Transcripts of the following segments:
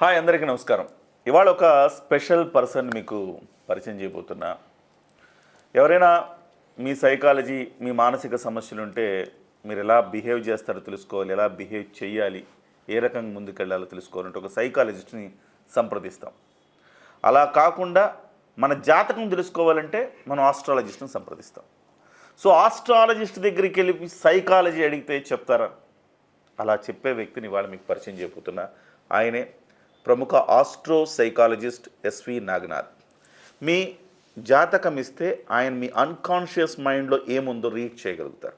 Hi అందరికీ నమస్కారం. ఇవాళ ఒక స్పెషల్ పర్సన్ మీకు పరిచయం చేయబోతున్నా. ఎవరైనా మీ సైకాలజీ మీ మానసిక సమస్యలు ఉంటే మీరు ఎలా బిహేవ్ చేస్తారో తెలుసుకోవాలి ఎలా బిహేవ్ చేయాలి ఏ రకంగా ముందుకెళ్ళాలో తెలుసుకోవాలంటే ఒక సైకాలజిస్ట్ని సంప్రదిస్తాం. అలా కాకుండా మన జాతకం తెలుసుకోవాలంటే మనం ఆస్ట్రాలజిస్ట్ని సంప్రదిస్తాం. సో ఆస్ట్రాలజిస్ట్ దగ్గరికి వెళ్ళి సైకాలజీ అడిగితే చెప్తారా? అలా చెప్పే వ్యక్తిని ఇవాళ మీకు పరిచయం చేయబోతున్నా. ఆయనే ప్రముఖ astro psychologist S V Naganath. మీ జాతకం ఇస్తే ఆయన మీ అన్కాన్షియస్ మైండ్లో ఏముందో రీడ్ చేయగలుగుతారు.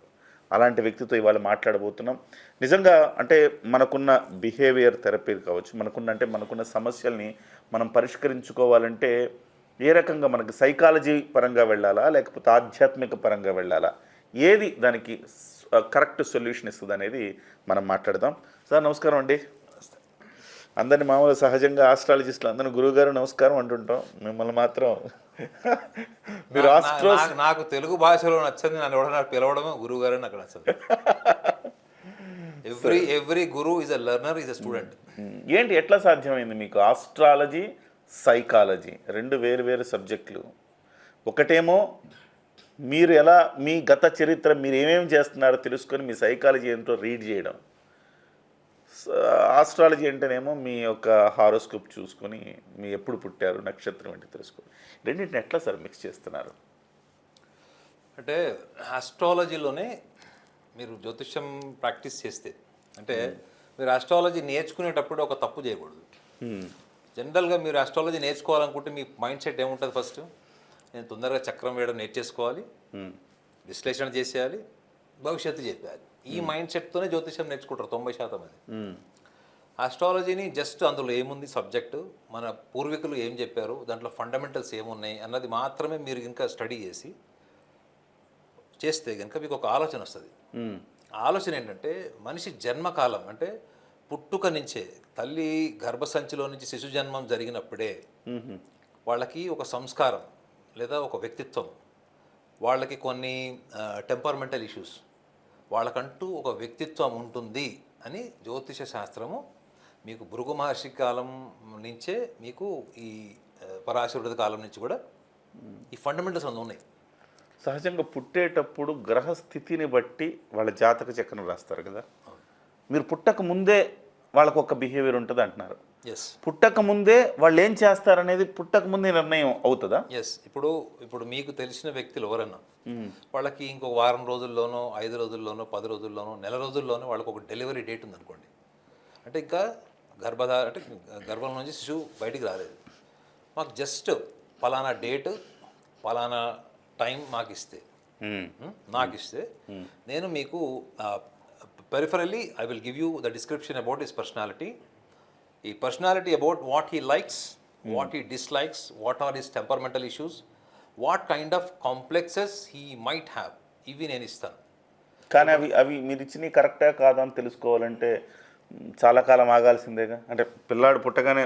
అలాంటి వ్యక్తితో ఇవాళ మాట్లాడబోతున్నాం. నిజంగా అంటే మనకున్న బిహేవియర్ థెరపీ కావచ్చు మనకున్న అంటే మనకున్న సమస్యల్ని మనం పరిష్కరించుకోవాలంటే ఏ రకంగా మనకి సైకాలజీ పరంగా వెళ్ళాలా లేకపోతే ఆధ్యాత్మిక పరంగా వెళ్ళాలా ఏది దానికి కరెక్ట్ సొల్యూషన్ ఇస్తుంది అనేది మనం మాట్లాడదాం. సార్ నమస్కారం అండి. అందరిని మామూలు సహజంగా ఆస్ట్రాలజిస్టులు అందరిని గురువుగారు నమస్కారం అంటుంటాం. మిమ్మల్ని మాత్రం మీరు ఆస్ట్రో నాకు- తెలుగు భాషలో నచ్చంది నన్ను ఎవడన్నా పిలవడమే గురువు గారు నాకు నచ్చదు. Every every guru is a learner is a student ఏంటి ఎట్లా సాధ్యమైంది మీకు? ఆస్ట్రాలజీ సైకాలజీ రెండు వేరు వేరు సబ్జెక్టులు. ఒకటేమో మీరు ఎలా మీ గత చరిత్ర మీరు ఏమేమి చేస్తున్నారో తెలుసుకొని మీ సైకాలజీ ఏంటో రీడ్ చేయడం. ఆస్ట్రాలజీ అంటేనేమో మీ యొక్క హారోస్కోప్ చూసుకొని మీ ఎప్పుడు పుట్టారు నక్షత్రం ఏంటి తెలుసుకొని. రెండింటిని ఎట్లా సార్ మిక్స్ చేస్తున్నారు? అంటే ఆస్ట్రాలజీలోనే మీరు జ్యోతిష్యం ప్రాక్టీస్ చేస్తే అంటే మీరు ఆస్ట్రాలజీ నేర్చుకునేటప్పుడు ఒక తప్పు చేయకూడదు. జనరల్గా మీరు ఆస్ట్రాలజీ నేర్చుకోవాలనుకుంటే మీ మైండ్ సెట్ ఏముంటుంది ఫస్ట్? నేను తొందరగా చక్రం వేయడం నేర్చేసుకోవాలి. విశ్లేషణ చేసేయాలి. భవిష్యత్తు చెప్పాలి ఈ మైండ్ సెట్తోనే జ్యోతిష్యం నేర్చుకుంటారు తొంభై శాతం అది. ఆస్ట్రాలజీని జస్ట్ అందులో ఏముంది సబ్జెక్టు మన పూర్వీకులు ఏం చెప్పారు? దాంట్లో ఫండమెంటల్స్ ఏమున్నాయి అన్నది మాత్రమే మీరు ఇంకా స్టడీ చేసి చేస్తే కనుక మీకు ఒక ఆలోచన వస్తుంది. ఆలోచన ఏంటంటే మనిషి జన్మకాలం అంటే పుట్టుక నుంచే తల్లి గర్భసంచిలో నుంచి శిశు జన్మం జరిగినప్పుడే వాళ్ళకి ఒక సంస్కారం లేదా ఒక వ్యక్తిత్వం. వాళ్ళకి కొన్ని టెంపర్మెంటల్ ఇష్యూస్ వాళ్ళకంటూ ఒక వ్యక్తిత్వం ఉంటుంది అని జ్యోతిష శాస్త్రము మీకు భృగు మహర్షి కాలం నుంచే మీకు ఈ పరాశరుడి కాలం నుంచి కూడా ఈ ఫండమెంటల్స్ అన్నీ ఉన్నాయి. సహజంగా పుట్టేటప్పుడు గ్రహ స్థితిని బట్టి వాళ్ళ జాతక చక్రం రాస్తారు కదా. మీరు పుట్టక ముందే వాళ్ళకు ఒక బిహేవియర్ ఉంటుంది అంటున్నారు. పుట్టక ముందే వాళ్ళు ఏం చేస్తారనేది పుట్టక ముందే నిర్ణయం అవుతుందా? ఎస్ ఇప్పుడు ఇప్పుడు మీకు తెలిసిన వ్యక్తులు ఎవరన్నా వాళ్ళకి ఇంకో వారం రోజుల్లోనో ఐదు రోజుల్లోనో పది రోజుల్లోనో నెల రోజుల్లోనో వాళ్ళకి ఒక డెలివరీ డేట్ ఉందనుకోండి. అంటే ఇంకా గర్భధార అంటే గర్భం నుంచి శిశువు బయటికి రాలేదు. మాకు జస్ట్ పలానా డేట్ పలానా టైం మాకు ఇస్తే? నాకు ఇస్తే. నేను మీకు peripherally I will give you the description about his personality ఈ personality about what he likes what he dislikes what are his temperamental issues what kind of complexes he might have ఇవి నేను ఇస్తాను. కానీ అవి అవి మీరు ఇచ్చినవి కరెక్టా కాదా అని తెలుసుకోవాలంటే చాలా కాలం ఆగాల్సిందేగా? అంటే పిల్లాడు పుట్టగానే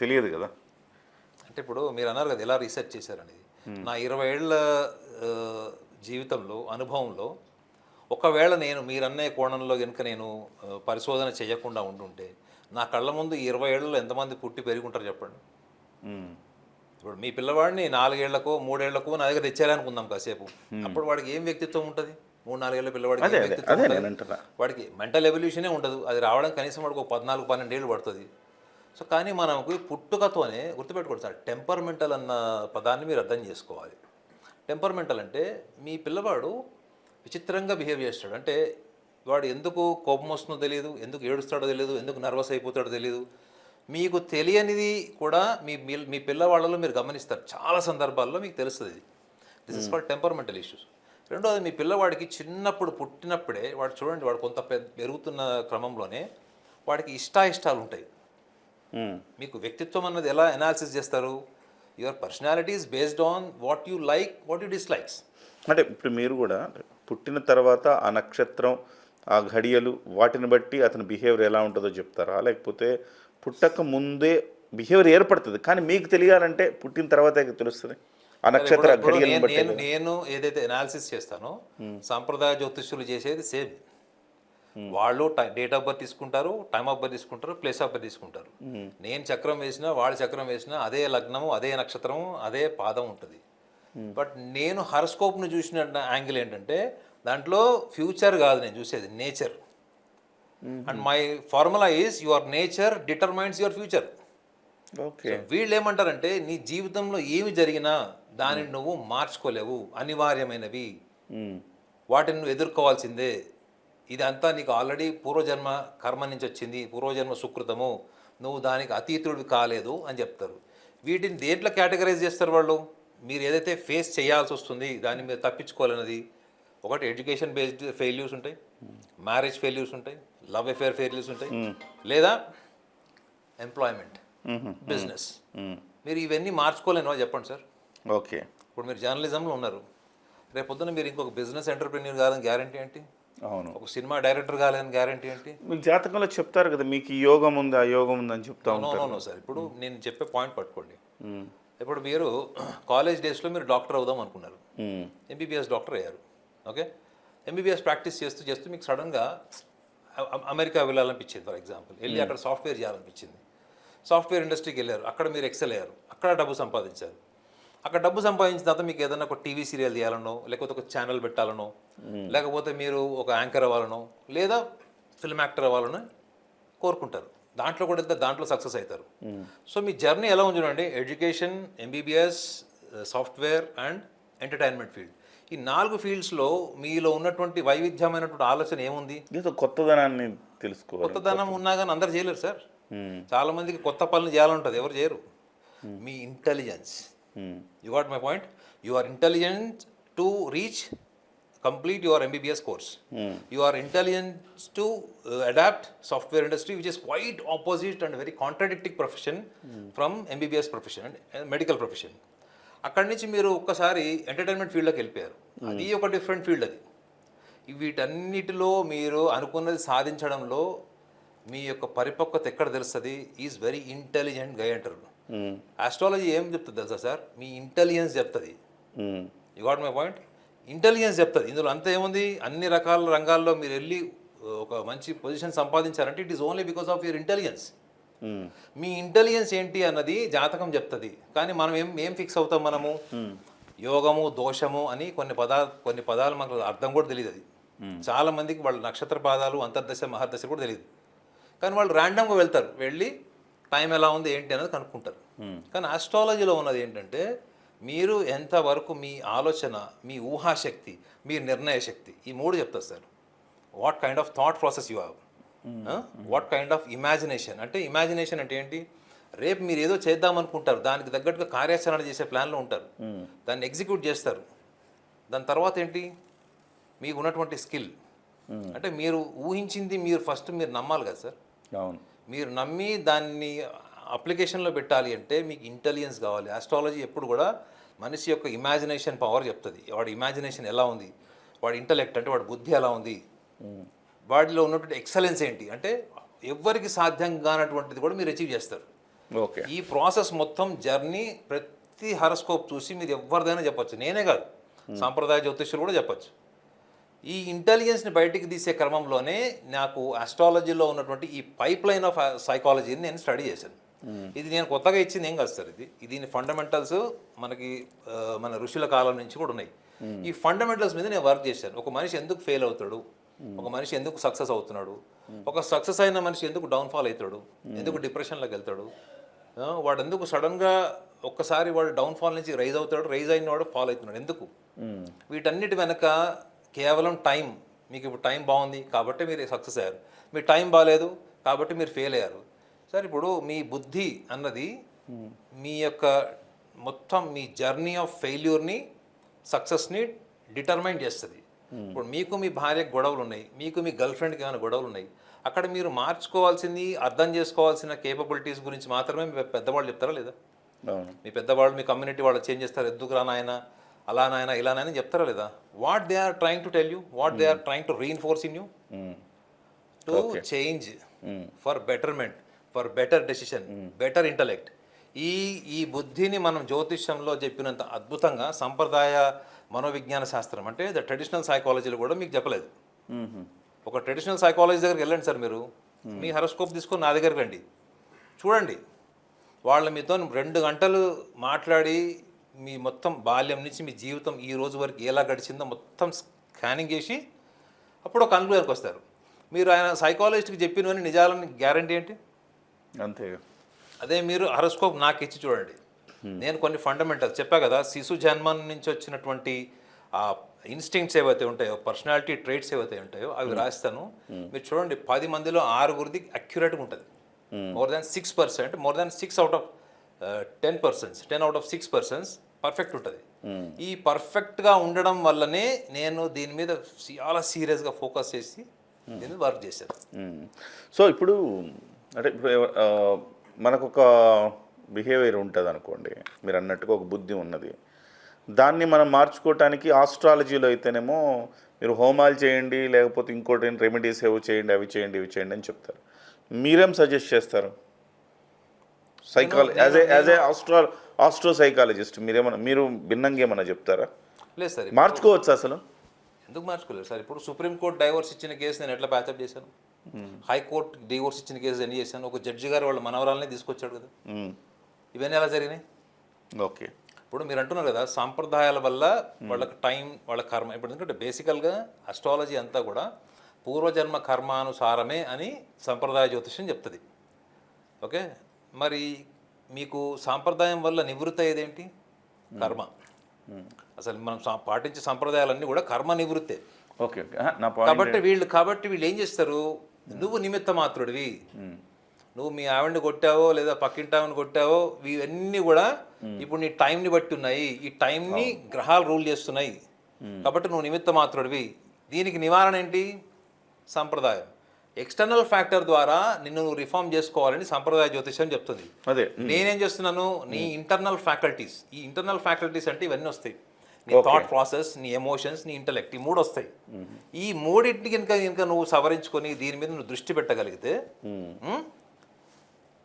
తెలియదు కదా? అంటే ఇప్పుడు మీరు అన్నారు కదా ఎలా రీసెర్చ్ చేశారనేది. నా ఇరవై ఏళ్ళ జీవితంలో అనుభవంలో ఒకవేళ నేను మీరన్నే కోణంలో కనుక నేను పరిశోధన చేయకుండా ఉండుంటే నా కళ్ళ ముందు ఇరవై ఏళ్ళలో ఎంతమంది పుట్టి పెరుగుంటారు చెప్పండి. ఇప్పుడు మీ పిల్లవాడిని నాలుగేళ్ళకో మూడేళ్ళకో నా దగ్గర తెచ్చారనుకుందాం కాసేపు. అప్పుడు వాడికి ఏం వ్యక్తిత్వం ఉంటుంది? మూడు నాలుగేళ్ళ పిల్లవాడికి వాడికి మెంటల్ ఎవల్యూషనే ఉండదు. అది రావడం కనీసం వాడికి ఒక పద్నాలుగు పన్నెండేళ్ళు పడుతుంది. సో కానీ మనకు పుట్టుకతోనే గుర్తుపెట్టుకోండి సార్ టెంపర్మెంటల్ అన్న పదాన్ని మీరు అర్థం చేసుకోవాలి. టెంపర్మెంటల్ అంటే మీ పిల్లవాడు విచిత్రంగా బిహేవ్ చేస్తాడు. అంటే వాడు ఎందుకు కోపం వస్తుందో తెలియదు ఎందుకు ఏడుస్తాడో తెలియదు ఎందుకు నర్వస్ అయిపోతాడో తెలియదు మీకు తెలియనిది కూడా మీ మీ- పిల్లవాళ్ళలో మీరు గమనిస్తారు. చాలా సందర్భాల్లో మీకు తెలుస్తుంది ఇది. This is called temperamental issues రెండోది మీ పిల్లవాడికి చిన్నప్పుడు పుట్టినప్పుడే వాడు చూడండి వాడు కొంత పెద్ద పెరుగుతున్న క్రమంలోనే వాడికి ఇష్టాయిష్టాలు ఉంటాయి. మ్. మీకు వ్యక్తిత్వం అన్నది ఎలా అనాలిసిస్ చేస్తారు? Your personality is based on what you like what you dislikes అంటే ఇప్పుడు మీరు కూడా పుట్టిన తర్వాత ఆ నక్షత్రం ఆ ఘడియలు వాటిని బట్టి అతని బిహేవియర్ ఎలా ఉంటుందో చెప్తారా? లేకపోతే పుట్టక ముందే బిహేవియర్ ఏర్పడుతుంది. కానీ మీకు తెలియాలంటే పుట్టిన తర్వాతే తెలుస్తుంది. ఆ నక్షత్ర ఘడియలను నేను- బట్టి నేను నేను ఏదైతే అనాలిసిస్ చేస్తానో సాంప్రదాయ జ్యోతిష్యులు చేసేది సేమ్ వాళ్ళు డేట్ ఆఫ్ బర్త్ తీసుకుంటారు టైమ్ ఆఫ్ బర్త్ తీసుకుంటారు ప్లేస్ ఆఫ్ బర్త్ తీసుకుంటారు. నేను చక్రం వేసినా వాడు చక్రం వేసినా అదే లగ్నము అదే నక్షత్రము అదే పాదం ఉంటుంది. బట్ నేను హరస్కోప్ను చూసిన యాంగిల్ ఏంటంటే దాంట్లో ఫ్యూచర్ కాదు నేను చూసేది nature. And my formula is your nature determines your future. Okay. వీళ్ళు ఏమంటారంటే నీ జీవితంలో ఏమి జరిగినా దానిని నువ్వు మార్చుకోలేవు అనివార్యమైనవి. వాటిని నువ్వు ఎదుర్కోవాల్సిందే. ఇదంతా నీకు ఆల్రెడీ పూర్వజన్మ కర్మ నుంచి వచ్చింది పూర్వజన్మ సుకృతము. నువ్వు దానికి అతీతుడివి కాలేదు అని చెప్తారు. వీటిని దేంట్లో కేటగరైజ్ చేస్తారు వాళ్ళు? మీరు ఏదైతే ఫేస్ చేయాల్సి వస్తుంది దాన్ని మీరు తప్పించుకోవాలన్నది ఒకటి ఎడ్యుకేషన్ బేస్డ్ ఫెయిల్యూర్స్ ఉంటాయి మ్యారేజ్ ఫెయిల్యూర్స్ ఉంటాయి లవ్ అఫేర్ ఫెయిల్యూర్స్ ఉంటాయి లేదా ఎంప్లాయ్మెంట్ బిజినెస్ మీరు ఇవన్నీ మార్చుకోలేనివా చెప్పండి సార్. ఓకే. ఇప్పుడు మీరు జర్నలిజంలో ఉన్నారు. రేపొద్దున మీరు ఇంకొక బిజినెస్ ఎంటర్ప్రెన్యూర్ కాదని గ్యారంటీ ఏంటి? అవును. ఒక సినిమా డైరెక్టర్ కాలేదని గ్యారంటీ ఏంటి? మీకు జాతకంలో చెప్తారు కదా మీకు ఈ యోగం ఉంది ఆ యోగం ఉంది అని చెప్తా నో ఉంటారు. నో నో సార్ ఇప్పుడు నేను చెప్పే పాయింట్ పట్టుకోండి. ఇప్పుడు మీరు కాలేజ్ డేస్లో మీరు డాక్టర్ అవుదాం అనుకున్నారు. ఎంబీబీఎస్ డాక్టర్ అయ్యారు. ఓకే? ఎంబీబీఎస్ ప్రాక్టీస్ చేస్తూ చేస్తూ మీకు సడన్గా అమెరికా వెళ్ళాలనిపించింది ఫర్ ఎగ్జాంపుల్. వెళ్ళి అక్కడ సాఫ్ట్వేర్ చేయాలనిపించింది. సాఫ్ట్వేర్ ఇండస్ట్రీకి వెళ్ళారు అక్కడ మీరు ఎక్సెల్ అయ్యారు అక్కడ డబ్బు సంపాదించారు. అక్కడ డబ్బు సంపాదించిన తర్వాత మీకు ఏదైనా ఒక టీవీ సీరియల్ తీయాలనో లేకపోతే ఒక ఛానల్ పెట్టాలనో లేకపోతే మీరు ఒక యాంకర్ అవ్వాలనో లేదా ఫిల్మ్ యాక్టర్ అవ్వాలనో కోరుకుంటారు. దాంట్లో కూడా వెళ్తే దాంట్లో సక్సెస్ అవుతారు. సో మీ జర్నీ ఎలా ఉంది చూడండి education MBBS software and entertainment field. ఈ నాలుగు ఫీల్డ్స్లో మీలో ఉన్నటువంటి వైవిధ్యమైనటువంటి ఆలోచన ఏముంది? కొత్తదనాన్ని తెలుసుకోవాలి. కొత్తదనం ఉన్నా కానీ అందరు చేయలేరు సార్. చాలా మందికి కొత్త పనులు చేయాలంటుంది ఎవరు చేయరు. మీ intelligence. You got my point you are intelligent to reach complete your MBBS course you are intelligent to adapt software industry which is quite opposite and very contradictic profession from MBBS profession and medical profession అక్కడి నుంచి మీరు ఒక్కసారి entertainment ఫీల్డ్లోకి వెళ్ళిపోయారు. అది ఒక different field అది. వీటన్నిటిలో మీరు అనుకున్నది సాధించడంలో మీ యొక్క పరిపక్వత ఎక్కడ తెలుస్తుంది? ఈజ్ వెరీ ఇంటెలిజెంట్ గై అంటారు. ఆస్ట్రాలజీ ఏం చెప్తుంది తెలుసా సార్? మీ ఇంటెలిజెన్స్ చెప్తుంది. You got my point intelligence చెప్తుంది. ఇందులో అంతా ఏముంది? అన్ని రకాల రంగాల్లో మీరు వెళ్ళి ఒక మంచి position సంపాదించారంటే it is only because of your intelligence. Me intelligence ఏంటి అన్నది జాతకం చెప్తుంది. కానీ మనం ఏం ఏం ఫిక్స్ అవుతాం మనము? యోగము దోషము అని కొన్ని పదాలు కొన్ని పదాలు మనకు అర్థం కూడా తెలియదు అది. చాలా మందికి వాళ్ళ నక్షత్ర పాదాలు అంతర్దశ మహర్దశ కూడా తెలియదు కానీ వాళ్ళు ర్యాండమ్గా వెళ్తారు. వెళ్ళి టైం ఎలా ఉంది ఏంటి అనేది కనుక్కుంటారు. కానీ ఆస్ట్రాలజీలో ఉన్నది ఏంటంటే మీరు ఎంతవరకు మీ ఆలోచన మీ ఊహాశక్తి మీ నిర్ణయ శక్తి ఈ మూడు చెప్తారు sir. What kind of thought process you have what kind of imagination అంటే ఇమాజినేషన్ అంటే ఏంటి? రేపు మీరు ఏదో చేద్దాం అనుకుంటారు. దానికి తగ్గట్టుగా కార్యాచరణ చేసే ప్లాన్లో ఉంటారు. దాన్ని ఎగ్జిక్యూట్ చేస్తారు. దాని తర్వాత ఏంటి? మీకు ఉన్నటువంటి స్కిల్ అంటే మీరు ఊహించింది మీరు ఫస్ట్ మీరు నమ్మాలి కదా సార్? అవును. మీరు నమ్మి దాన్ని అప్లికేషన్లో పెట్టాలి అంటే మీకు ఇంటెలిజెన్స్ కావాలి. ఆస్ట్రాలజీ ఎప్పుడు కూడా మనిషి యొక్క ఇమాజినేషన్ పవర్ చెప్తుంది. వాడి ఇమాజినేషన్ ఎలా ఉంది? వాడి ఇంటలెక్ట్ అంటే వాడి బుద్ధి ఎలా ఉంది? వాడిలో ఉన్నటువంటి ఎక్సలెన్స్ ఏంటి? అంటే ఎవ్వరికి సాధ్యం కానటువంటిది కూడా మీరు అచీవ్ చేస్తారు. ఓకే. ఈ ప్రాసెస్ మొత్తం జర్నీ ప్రతి హరస్కోప్ చూసి మీరు ఎవరిదైనా చెప్పొచ్చు. నేనే కాదు. సాంప్రదాయ జ్యోతిష్యులు కూడా చెప్పొచ్చు. ఈ ఇంటెలిజెన్స్ని బయటికి తీసే క్రమంలోనే నాకు ఆస్ట్రాలజీలో ఉన్నటువంటి ఈ పైప్ లైన్ ఆఫ్ సైకాలజీని నేను స్టడీ చేశాను. ఇది నేను కొత్తగా ఇచ్చింది ఏం కాదు సార్ ఇది. దీని ఫండమెంటల్స్ మనకి ఆ, మన ఋషుల కాలం నుంచి కూడా ఉన్నాయి. ఈ ఫండమెంటల్స్ మీద నేను వర్క్ చేశాను. ఒక మనిషి ఎందుకు ఫెయిల్ అవుతాడు? ఒక మనిషి ఎందుకు సక్సెస్ అవుతున్నాడు? ఒక సక్సెస్ అయిన మనిషి ఎందుకు డౌన్ఫాల్ అవుతాడు ఎందుకు డిప్రెషన్లోకి వెళ్తాడు? వాడు ఎందుకు సడన్గా ఒక్కసారి వాడు డౌన్ఫాల్ నుంచి రైజ్ అవుతాడు? రైజ్ అయిన వాడు ఫాల్ అవుతున్నాడు. ఎందుకు? వీటన్నిటి వెనక కేవలం టైం. మీకు ఇప్పుడు టైం బాగుంది కాబట్టి మీరు సక్సెస్ అయ్యారు. మీ టైం బాగాలేదు కాబట్టి మీరు ఫెయిల్ అయ్యారు. సార్ ఇప్పుడు మీ బుద్ధి అన్నది మీ యొక్క మొత్తం మీ జర్నీ ఆఫ్ ఫెయిల్యూర్ని సక్సెస్ని డిటర్మైన్ చేస్తుంది. ఇప్పుడు మీకు మీ భార్యకు గొడవలు ఉన్నాయి మీకు మీ గర్ల్ ఫ్రెండ్కి ఏమైనా గొడవలు ఉన్నాయి అక్కడ మీరు మార్చుకోవాల్సింది అర్థం చేసుకోవాల్సిన కేపబిలిటీస్ గురించి మాత్రమే మీ పెద్దవాళ్ళు చెప్తారా లేదా? మీ పెద్దవాళ్ళు మీ కమ్యూనిటీ వాళ్ళు చేంజ్ చేస్తారు ఎందుకు రా నాయన? అలా నాయన ఇలా నాయన చెప్తారా లేదా? What they are trying to tell you what they are trying to reinforce in you. To change for betterment for better decision better intellect ఈ ఈ బుద్ధిని మనం జ్యోతిష్యంలో చెప్పినంత అద్భుతంగా సంప్రదాయ మనోవిజ్ఞాన శాస్త్రం అంటే ద ట్రెడిషనల్ సైకాలజీలో కూడా మీకు చెప్పలేదు. ఒక ట్రెడిషనల్ సైకాలజీ దగ్గరికి వెళ్ళండి సార్ మీరు. మీ హెరోస్కోప్ తీసుకొని నా దగ్గరికి రండి. చూడండి. వాళ్ళు మీతో రెండు గంటలు మాట్లాడి మీ మొత్తం బాల్యం నుంచి మీ జీవితం ఈ రోజు వరకు ఎలా గడిచిందో మొత్తం స్కానింగ్ చేసి అప్పుడు ఒక కన్క్లూజన్కి వస్తారు. మీరు ఆయన సైకాలజిస్ట్కి చెప్పినవని నిజాలని గ్యారంటీ ఏంటి? అంతే. అదే మీరు హరోస్కోప్ నాకు ఇచ్చి చూడండి నేను కొన్ని ఫండమెంటల్ చెప్పా కదా శిశు జన్మం నుంచి వచ్చినటువంటి ఆ ఇన్స్టింక్ట్స్ ఏవైతే ఉంటాయో పర్సనాలిటీ ట్రైట్స్ ఏవైతే ఉంటాయో అవి రాస్తాను. మీరు చూడండి పది మందిలో ఆరుగురిది అక్యురేట్గా ఉంటుంది more than six percent more than six out of ten persons ten out of six persons perfect ఉంటుంది. ఈ పర్ఫెక్ట్గా ఉండడం వల్లనే నేను దీని మీద చాలా సీరియస్గా ఫోకస్ చేసి దీని మీద వర్క్ చేశాను. సో ఇప్పుడు అంటే ఇప్పుడు మనకు ఒక బిహేవియర్ ఉంటుంది అనుకోండి మీరు అన్నట్టుగా ఒక బుద్ధి ఉన్నది. దాన్ని మనం మార్చుకోవటానికి ఆస్ట్రాలజీలో అయితేనేమో మీరు హోమాలు చేయండి లేకపోతే ఇంకోటి రెమెడీస్ ఏవో చేయండి అవి చేయండి ఇవి చేయండి అని చెప్తారు. మీరేం సజెస్ట్ చేస్తారు? Psychology as a as a astra astro psychologist మీరేమన్నా మీరు భిన్నంగా ఏమన్నా చెప్తారా? లేదు సార్ మార్చుకోవచ్చు అసలు? ఎందుకు మార్చుకోలేదు సార్? ఇప్పుడు సుప్రీంకోర్టు డైవోర్స్ ఇచ్చిన కేసు నేను ఎట్లా ప్యాచప్ చేశాను? హైకోర్టు డివోర్స్ ఇచ్చిన కేసు ఎన్ని చేశాను? ఒక జడ్జి గారు వాళ్ళ మనవరాలనే తీసుకొచ్చాడు కదా. ఇవన్నీ ఎలా జరిగినాయి? ఓకే. ఇప్పుడు మీరు అంటున్నారు కదా సాంప్రదాయాల వల్ల వాళ్ళకి టైం వాళ్ళ కర్మ. ఇప్పుడు ఎందుకంటే బేసికల్గా అస్ట్రాలజీ అంతా కూడా పూర్వజన్మ కర్మానుసారమే అని సంప్రదాయ జ్యోతిష్యం చెప్తుంది. ఓకే? మరి మీకు సాంప్రదాయం వల్ల నివృత్తి అయ్యేదేంటి? కర్మ. అసలు మనం పాటించే సంప్రదాయాలన్నీ కూడా కర్మ నివృత్తే. ఓకే కాబట్టి వీళ్ళు కాబట్టి వీళ్ళు ఏం చేస్తారు? నువ్వు నిమిత్త మాత్రుడివి. నువ్వు మీ ఆవిడని కొట్టావో లేదా పక్కింటావిని కొట్టావో ఇవన్నీ కూడా ఇప్పుడు నీ టైంని బట్టి ఉన్నాయి. ఈ టైంని గ్రహాలు రూల్ చేస్తున్నాయి. కాబట్టి నువ్వు నిమిత్త మాత్రుడివి. దీనికి నివారణ ఏంటి? సంప్రదాయం. ఎక్స్టర్నల్ ఫ్యాక్టర్ ద్వారా నిన్ను నువ్వు రిఫార్మ్ చేసుకోవాలని సంప్రదాయ జ్యోతిష్యం చెప్తుంది. అదే. నేనేం చేస్తున్నాను? నీ ఇంటర్నల్ ఫ్యాకల్టీస్ ఈ ఇంటర్నల్ ఫ్యాకల్టీస్ అంటే ఇవన్నీ వస్తాయి. నీ థాట్ ప్రాసెస్ నీ ఎమోషన్స్ నీ ఇంటలెక్ట్ ఈ మూడు వస్తాయి ఈ మూడింటికి కనుక కనుక నువ్వు సవరించుకొని దీని మీద నువ్వు దృష్టి పెట్టగలిగితే ఉమ్,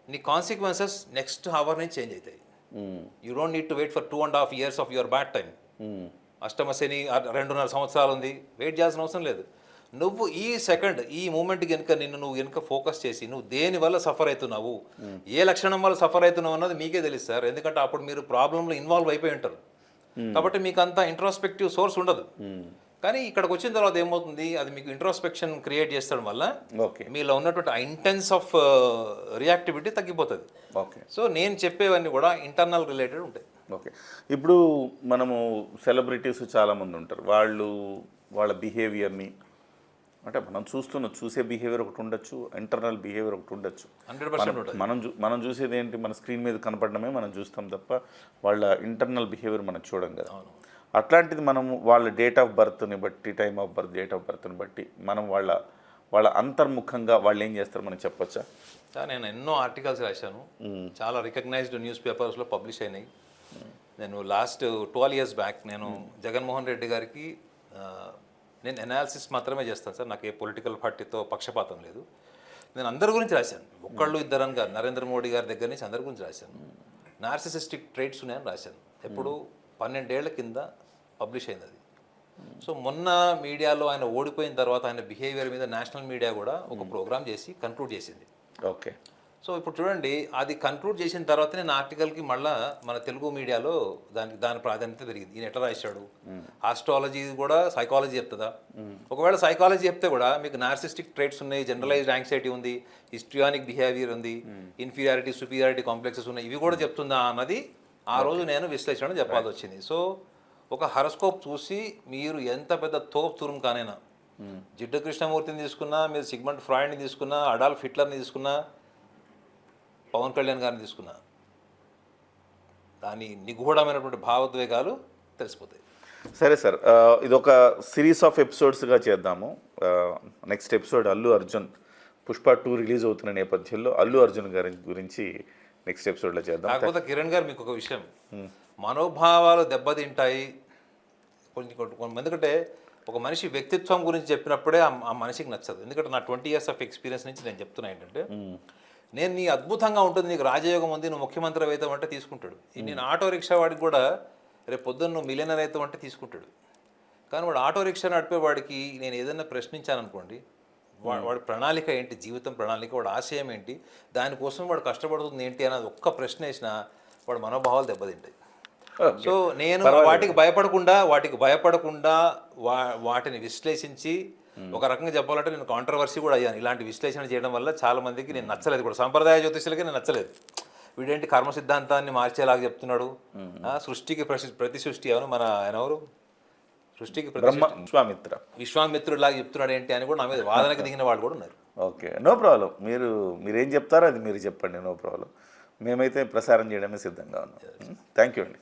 నీ కాన్సిక్వెన్సెస్ నెక్స్ట్ అవర్ నుంచి చేంజ్ అవుతాయి. You don't need to wait for two and half years of your bad time అష్టమ శని రెండున్నర సంవత్సరాలు ఉంది వెయిట్ చేయాల్సిన అవసరం లేదు. నువ్వు ఈ సెకండ్ ఈ మూమెంట్ కనుక నిన్ను నువ్వు కనుక ఫోకస్ చేసి నువ్వు దేని వల్ల సఫర్ అవుతున్నావు? ఏ లక్షణం వల్ల సఫర్ అవుతున్నావు అన్నది మీకే తెలుసు సార్. ఎందుకంటే అప్పుడు మీరు ప్రాబ్లంలో ఇన్వాల్వ్ అయిపోయి ఉంటారు. కాబట్టి మీకు అంత ఇంట్రోస్పెక్టివ్ సోర్స్ ఉండదు కానీ ఇక్కడికి వచ్చిన తర్వాత ఏమవుతుంది? అది మీకు ఇంట్రోస్పెక్షన్ క్రియేట్ చేస్తడం వల్ల ఓకే మీలో ఉన్నటువంటి ఇంటెన్స్ ఆఫ్ రియాక్టివిటీ తగ్గిపోతుంది. ఓకే సో నేను చెప్పేవన్నీ కూడా ఇంటర్నల్ రిలేటెడ్ ఉంటాయి. ఓకే ఇప్పుడు మనము సెలబ్రిటీస్ చాలామంది ఉంటారు. వాళ్ళు వాళ్ళ బిహేవియర్ని అంటే మనం చూస్తున్న చూసే బిహేవియర్ ఒకటి ఉండొచ్చు ఇంటర్నల్ బిహేవియర్ ఒకటి ఉండొచ్చు. హండ్రెడ్ పర్సెంట్ ఉంటుంది మనం చూ- మనం చూసేది ఏంటి? మన స్క్రీన్ మీద కనపడడమే మనం చూస్తాం తప్ప వాళ్ళ ఇంటర్నల్ బిహేవియర్ మనం చూడం కదా. అట్లాంటిది మనం వాళ్ళ డేట్ ఆఫ్ బర్త్ని బట్టి time of birth date of బర్త్ని బట్టి మనం వాళ్ళ వాళ్ళ అంతర్ముఖంగా వాళ్ళు ఏం చేస్తారు మనం చెప్పొచ్చా? సార్ నేను ఎన్నో ఆర్టికల్స్ రాశాను. చాలా రికగ్నైజ్డ్ న్యూస్ పేపర్స్లో పబ్లిష్ అయినాయి. నేను లాస్ట్ ట్వెల్వ్ ఇయర్స్ బ్యాక్ నేను జగన్మోహన్ రెడ్డి గారికి నేను ఎనాలిసిస్ మాత్రమే చేస్తాను సార్. నాకు ఏ పొలిటికల్ పార్టీతో పక్షపాతం లేదు. నేను అందరి గురించి రాశాను. ఒక్కళ్ళు ఇద్దరని కాదు. నరేంద్ర మోడీ గారి దగ్గర నుంచి అందరి గురించి రాశాను. నార్సిసిస్టిక్ ట్రేట్స్ ఉన్నాయని రాశాను. ఎప్పుడు? పన్నెండేళ్ళ కింద పబ్లిష్ అయింది అది. సో మొన్న మీడియాలో ఆయన ఓడిపోయిన తర్వాత ఆయన బిహేవియర్ మీద నేషనల్ మీడియా కూడా ఒక ప్రోగ్రామ్ చేసి కన్క్లూడ్ చేసింది. ఓకే. సో ఇప్పుడు చూడండి అది కన్క్లూడ్ చేసిన తర్వాత నేను ఆర్టికల్కి మళ్ళా మన తెలుగు మీడియాలో దానికి దాని ప్రాధాన్యత పెరిగింది. ఈయన ఎట్లా రాశాడు? ఆస్ట్రాలజీ కూడా సైకాలజీ చెప్తుందా? ఒకవేళ సైకాలజీ చెప్తే కూడా మీకు నార్సిస్టిక్ ట్రేట్స్ ఉన్నాయి జనరలైజ్డ్ యాంగ్జైటీ ఉంది హిస్ట్రియానిక్ బిహేవియర్ ఉంది ఇన్ఫీరియారిటీ సుపీరియారిటీ కాంప్లెక్సెస్ ఉన్నాయి. ఇవి కూడా చెప్తుందా అన్నది ఆ రోజు నేను విశ్లేషణ చెప్పాల్సి వచ్చింది. సో ఒక హరస్కోప్ చూసి మీరు ఎంత పెద్ద తోపు తురుము కానైనా జిడ్డు కృష్ణమూర్తిని తీసుకున్నా మీరు సిగ్మంట్ ఫ్రాయిడ్ని తీసుకున్నా అడాల్ఫ్ హిట్లర్ని తీసుకున్నా పవన్ కళ్యాణ్ గారిని తీసుకున్నా. దాని నిగూఢమైనటువంటి భావోద్వేగాలు తెలిసిపోతాయి. సరే సార్ ఆ, ఇది ఒక సిరీస్ ఆఫ్ ఎపిసోడ్స్గా చేద్దాము. Next episode Allu Arjun Pushpa two release అవుతున్న నేపథ్యంలో అల్లు అర్జున్ గారి గురించి నెక్స్ట్ ఎపిసోడ్లో చేద్దాం. కాకపోతే కిరణ్ గారు మీకు ఒక విషయం. మనోభావాలు దెబ్బతింటాయి. కొన్ని కొన్ని- ఎందుకంటే ఒక మనిషి వ్యక్తిత్వం గురించి చెప్పినప్పుడే ఆ మనిషికి నచ్చదు. ఎందుకంటే నా ట్వంటీ ఇయర్స్ ఆఫ్ ఎక్స్పీరియన్స్ నుంచి నేను చెప్తున్నా ఏంటంటే నేను నీ అద్భుతంగా ఉంటుంది నీకు రాజయోగం ఉంది నువ్వు ముఖ్యమంత్రి అవుతావు అంటే తీసుకుంటాడు. నేను ఆటో రిక్షా వాడికి కూడా రేపు పొద్దున్న నువ్వు మిలియనర్ అవుతావు అంటే తీసుకుంటాడు. కానీ వాడు ఆటో రిక్షా నడిపే వాడికి నేను ఏదైనా ప్రశ్నించాను అనుకోండి వాడి ప్రణాళిక ఏంటి జీవితం ప్రణాళిక వాడి ఆశయం ఏంటి దానికోసం వాడు కష్టపడుతుంది ఏంటి అన్నది ఒక్క ప్రశ్న వేసినా వాడు మనోభావాలు దెబ్బతింటాయి. సో నేను వాటికి భయపడకుండా వాటికి భయపడకుండా వా వాటిని విశ్లేషించి ఒక రకంగా చెప్పాలంటే నేను కాంట్రవర్సీ కూడా అయ్యాను. ఇలాంటి విశ్లేషణ చేయడం వల్ల చాలా మందికి నేను నచ్చలేదు కూడా. సంప్రదాయ జ్యోతిష్యులకి నేను నచ్చలేదు. వీడేంటి కర్మ సిద్ధాంతాన్ని మార్చేలాగా చెప్తున్నాడు? సృష్టికి ప్రతి ప్రతి సృష్టి అవును మన ఆయన ఎవరు? సృష్టికి విశ్వామిత్ర. విశ్వామిత్రుడిలాగా చెప్తున్నాడు ఏంటి అని కూడా నా మీద వాదనకి దిగిన వాళ్ళు కూడా ఉన్నారు. ఓకే. No problem. మీరు మీరు ఏం చెప్తారో అది మీరు చెప్పండి. No problem. మేమైతే ప్రసారం చేయడమే సిద్ధంగా ఉన్నాం. థ్యాంక్ యూ అండి.